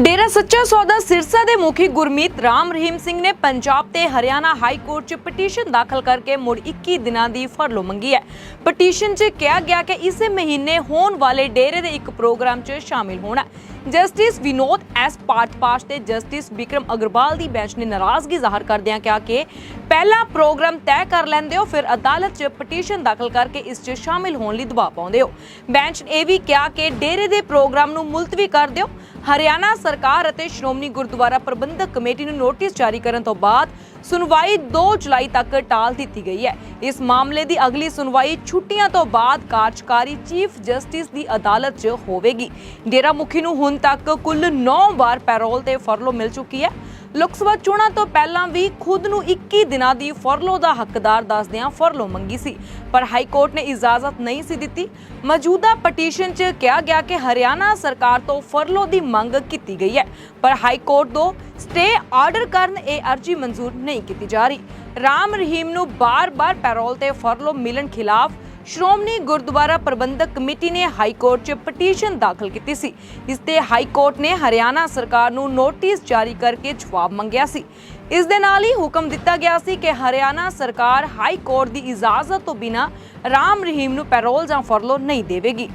ਡੇਰਾ ਸੱਚਾ ਸੌਦਾ ਸਿਰਸਾ ਦੇ ਮੁਖੀ ਗੁਰਮੀਤ ਰਾਮ ਰਹੀਮ ਸਿੰਘ ਨੇ ਪੰਜਾਬ ਤੇ ਹਰਿਆਣਾ ਹਾਈ ਕੋਰਟ 'ਚ ਪਟੀਸ਼ਨ ਦਾਖਲ ਕਰਕੇ ਮੁੜ 21 ਦਿਨਾਂ ਦੀ ਫਰਲੋ ਮੰਗੀ ਹੈ। ਪਟੀਸ਼ਨ 'ਚ ਕਿਹਾ ਗਿਆ ਕਿ ਇਸੇ ਮਹੀਨੇ ਹੋਣ ਵਾਲੇ ਡੇਰੇ ਦੇ ਇੱਕ ਪ੍ਰੋਗਰਾਮ 'ਚ ਸ਼ਾਮਿਲ ਹੋਣਾ ਜਸਟਿਸ ਵਿਨੋਦ ਐਸ ਪਾਠਪਾਸ਼ ਤੇ ਜਸਟਿਸ ਵਿਕਰਮ ਅਗਰਵਾਲ ਦੀ ਬੈਂਚ ਨੇ ਨਾਰਾਜ਼ਗੀ ਜ਼ਾਹਰ ਕਰਦਿਆਂ ਕਿਹਾ ਕਿ ਪਹਿਲਾ ਪ੍ਰੋਗਰਾਮ ਤੈਅ ਕਰ ਲੈਂਦੇ ਹੋ, ਫਿਰ ਅਦਾਲਤ 'ਚ ਪਟੀਸ਼ਨ ਦਾਖਲ ਕਰਕੇ ਇਸ 'ਚ ਸ਼ਾਮਿਲ ਹੋਣ ਲਈ ਦਬਾਅ ਪਾਉਂਦੇ ਹੋ। ਬੈਂਚ ਨੇ ਇਹ ਵੀ ਕਿਹਾ ਕਿ ਡੇਰੇ ਦੇ ਪ੍ਰੋਗਰਾਮ ਨੂੰ ਮੁਲਤਵੀ ਕਰ ਦਿਓ ਹਰਿਆਣਾ ਸਰਕਾਰ ਅਤੇ ਸ਼੍ਰੋਮਣੀ ਗੁਰਦੁਆਰਾ ਪ੍ਰਬੰਧਕ ਕਮੇਟੀ ਨੂੰ ਨੋਟਿਸ ਜਾਰੀ ਕਰਨ ਤੋਂ ਬਾਅਦ ਸੁਣਵਾਈ 2 ਜੁਲਾਈ ਤੱਕ ਟਾਲ ਦਿੱਤੀ ਗਈ ਹੈ। ਇਸ ਮਾਮਲੇ ਦੀ ਅਗਲੀ ਸੁਣਵਾਈ ਛੁੱਟੀਆਂ ਤੋਂ ਬਾਅਦ ਕਾਰਜਕਾਰੀ ਚੀਫ ਜਸਟਿਸ ਦੀ ਅਦਾਲਤ 'ਚ ਹੋਵੇਗੀ। ਡੇਰਾ ਮੁਖੀ ਨੂੰ ਹੁਣ ਤੱਕ ਕੁੱਲ 9 ਵਾਰ ਪੈਰੋਲ ਤੇ ਫਰਲੋ ਮਿਲ ਚੁੱਕੀ ਹੈ। ਲੋਕ ਸਭਾ ਚੋਣਾਂ ਤੋਂ ਪਹਿਲਾਂ ਵੀ ਖੁਦ ਨੂੰ 21 ਦਿਨਾਂ ਦੀ ਫਰਲੋ ਦਾ ਹੱਕਦਾਰ ਦੱਸਦਿਆਂ ਫਰਲੋ ਮੰਗੀ ਸੀ, ਪਰ ਹਾਈ ਕੋਰਟ ਨੇ ਇਜਾਜ਼ਤ ਨਹੀਂ ਸੀ ਦਿੱਤੀ। ਮੌਜੂਦਾ ਪਟੀਸ਼ਨ 'ਚ ਕਿਹਾ ਗਿਆ ਕਿ ਹਰਿਆਣਾ ਸਰਕਾਰ ਤੋਂ ਫਰਲੋ ਦੀ ਮੰਗ ਕੀਤੀ ਗਈ ਹੈ, ਪਰ ਹਾਈ ਕੋਰਟ ਤੋਂ ਸਟੇ ਆਰਡਰ ਕਰਨ ਇਹ ਅਰਜ਼ੀ ਮਨਜ਼ੂਰ ਨਹੀਂ ਕੀਤੀ ਜਾ ਰਹੀ। ਰਾਮ ਰਹੀਮ ਨੂੰ ਬਾਰ-ਬਾਰ ਪੈਰੋਲ ਤੇ ਫਰਲੋ ਮਿਲਣ ਖਿਲਾਫ ਸ਼੍ਰੋਮਣੀ ਗੁਰਦੁਆਰਾ ਪ੍ਰਬੰਧਕ ਕਮੇਟੀ ਨੇ ਹਾਈ ਕੋਰਟ 'ਚ ਪਟੀਸ਼ਨ ਦਾਖਲ ਕੀਤੀ ਸੀ। ਇਸ ਤੇ ਹਾਈ ਕੋਰਟ ਨੇ ਹਰਿਆਣਾ ਸਰਕਾਰ ਨੂੰ ਨੋਟਿਸ ਜਾਰੀ ਕਰਕੇ ਜਵਾਬ ਮੰਗਿਆ ਸੀ। ਇਸ ਦੇ ਨਾਲ ਹੀ ਹੁਕਮ ਦਿੱਤਾ ਗਿਆ ਸੀ ਕਿ ਹਰਿਆਣਾ ਸਰਕਾਰ ਹਾਈ ਕੋਰਟ ਦੀ ਇਜਾਜ਼ਤ ਤੋਂ ਬਿਨਾਂ ਰਾਮ ਰਹੀਮ ਨੂੰ ਪੈਰੋਲ ਜਾਂ ਫਰਲੋ ਨਹੀਂ ਦੇਵੇਗੀ।